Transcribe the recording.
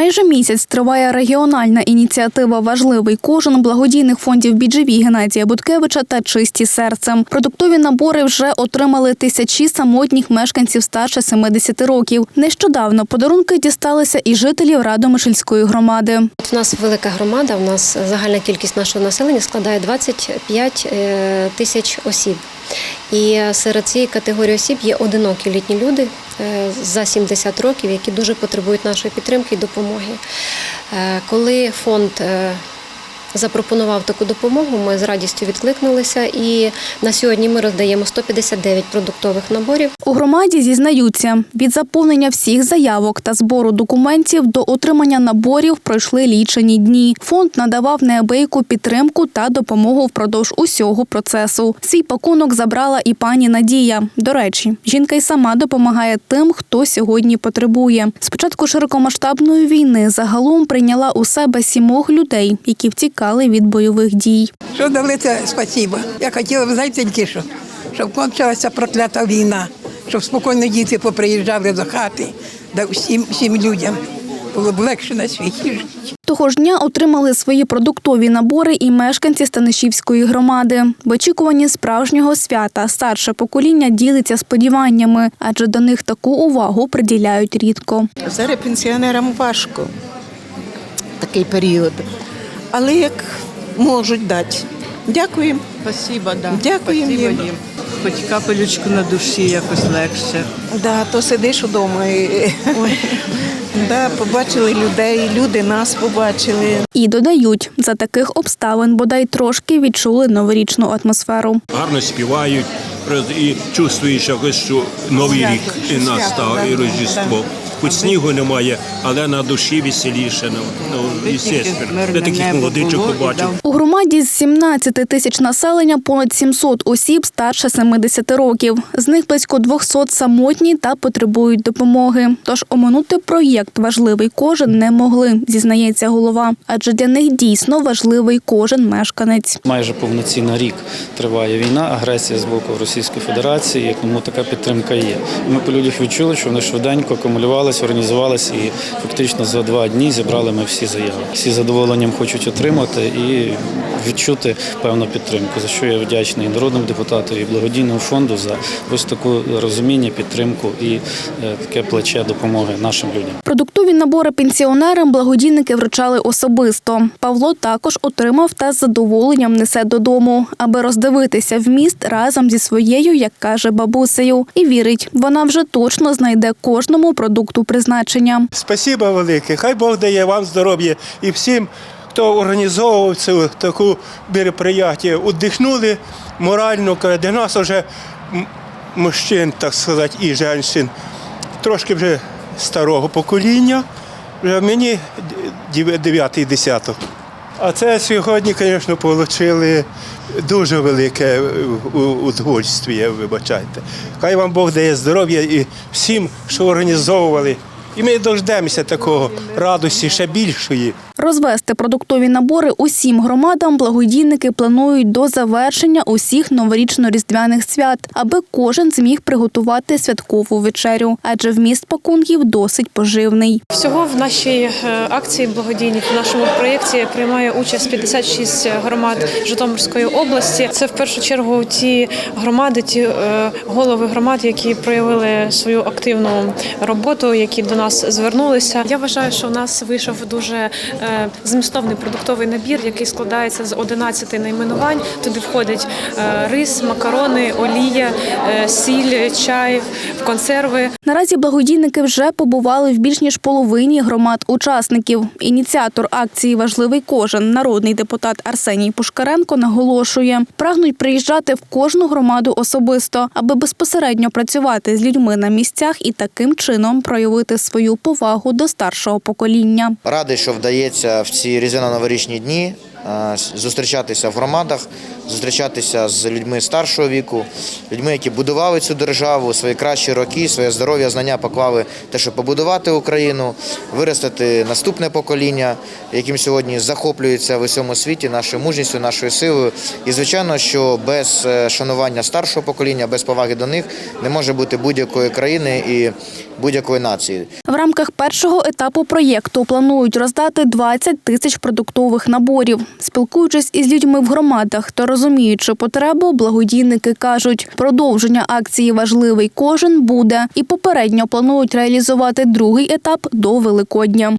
Майже місяць триває регіональна ініціатива Важливий кожен благодійних фондів BGV Геннадія Буткевича та Чисті серцем. Продуктові набори вже отримали тисячі самотніх мешканців старше 70 років. Нещодавно подарунки дісталися і жителів Радомишльської громади. У нас велика громада. У нас загальна кількість нашого населення складає 25 е, тисяч осіб. І серед цієї категорії осіб є одинокі літні люди за 70 років, які дуже потребують нашої підтримки і допомоги. Е, Коли фонд е, запропонував таку допомогу, ми з радістю відкликнулися. І на сьогодні ми роздаємо 159 продуктових наборів. У громаді зізнаються, від заповнення всіх заявок та збору документів до отримання наборів пройшли лічені дні. Фонд надавав неабияку підтримку та допомогу впродовж усього процесу. Свій пакунок забрала і пані Надія. До речі, жінка й сама допомагає тим, хто сьогодні потребує. З початку широкомасштабної війни загалом прийняла у себе сімох людей, які втікали від бойових дій. Що дали це спасибо. Я хотіла б знаєте тільки що, щоб кончилася проклята війна, щоб спокійно діти поприїжджали до хати, да всім, всім людям було б легше на світі жити. Того ж дня отримали свої продуктові набори і мешканці Станишівської громади. В очікуванні справжнього свята старше покоління ділиться сподіваннями, адже до них таку увагу приділяють рідко. Зараз пенсіонерам важко такий період. Але як можуть дати. Дякуємо. Спасибо, да. Дякуємо Спасибо їм. їм. Хоч капелючку на душі якось легше. Да, то сидиш вдома і да, побачили людей, люди нас побачили. І додають, за таких обставин бодай трошки відчули новорічну атмосферу. гарно співають і чувствуєш якось, що новий Свято, рік і свято, настав, да, і Рождество. Хоч снігу немає, але на душі веселіше. Ну, ну. Де таких небо молодичок побачив. У громаді з 17 тисяч населення понад 700 осіб старше 70 років. З них близько 200 самотні та потребують допомоги. Тож оминути проєкт важливий кожен не могли, зізнається голова. Адже для них дійсно важливий кожен мешканець. Майже повноцінно рік триває війна, агресія з боку Російської Федерації, тому така підтримка є. Ми по людях відчули, що вони швиденько акумулювалися, організувалися і фактично за два дні зібрали ми всі заяви. Всі задоволенням хочуть отримати і відчути певну підтримку, за що я вдячний і народному депутату, і благодійному фонду за ось таку розуміння, підтримку і е, таке плече допомоги нашим людям. Продуктові набори пенсіонерам благодійники вручали особисто. Павло також отримав та з задоволенням несе додому, аби роздивитися вміст разом зі своєю, як каже бабусею, і вірить, вона вже точно знайде кожному продукту призначення. Спасибо велике. Хай Бог дає вам здоров'я і всім, хто організовував цю таку мероприятие. Удихнули морально, для нас вже мужчин, так сказати, і жінчин, трошки вже старого покоління. Вже мені дев- дев'ятий десяток. А це сьогодні, звісно, отримали дуже велике е, удовольствие, вибачайте. Хай вам Бог дає здоров'я і всім, що організовували. І ми дождемося такого радості ще більшої. Розвести продуктові набори усім громадам благодійники планують до завершення усіх новорічно-різдвяних свят, аби кожен зміг приготувати святкову вечерю, адже вміст пакунків досить поживний. Всього в нашій е, акції благодійній в нашому проєкті приймає участь 56 громад Житомирської області. Це в першу чергу ті громади, ті е, голови громад, які проявили свою активну роботу, які до нас звернулися. Я вважаю, що у нас вийшов дуже е, змістовний продуктовий набір, який складається з 11 найменувань. Туди входить е, рис, макарони, олія, е, сіль, чай, консерви. Наразі благодійники вже побували в більш ніж половині громад-учасників. Ініціатор акції Важливий кожен народний депутат Арсеній Пушкаренко наголошує, прагнуть приїжджати в кожну громаду особисто, аби безпосередньо працювати з людьми на місцях і таким чином проявити свою повагу до старшого покоління. Радий, що вдається в ці різдвяно-новорічні дні зустрічатися в громадах, зустрічатися з людьми старшого віку, людьми, які будували цю державу, свої кращі роки, своє здоров'я, знання поклали те, щоб побудувати Україну, виростити наступне покоління, яким сьогодні захоплюється в усьому світі нашою мужністю, нашою силою. І звичайно, що без е, шанування старшого покоління, без поваги до них не може бути будь-якої країни і будь-якої нації. В рамках першого етапу проєкту планують роздати 20 тисяч продуктових наборів. Спілкуючись із людьми в громадах та розуміючи потребу, благодійники кажуть, продовження акції важливий кожен буде і попередньо планують реалізувати другий етап до Великодня.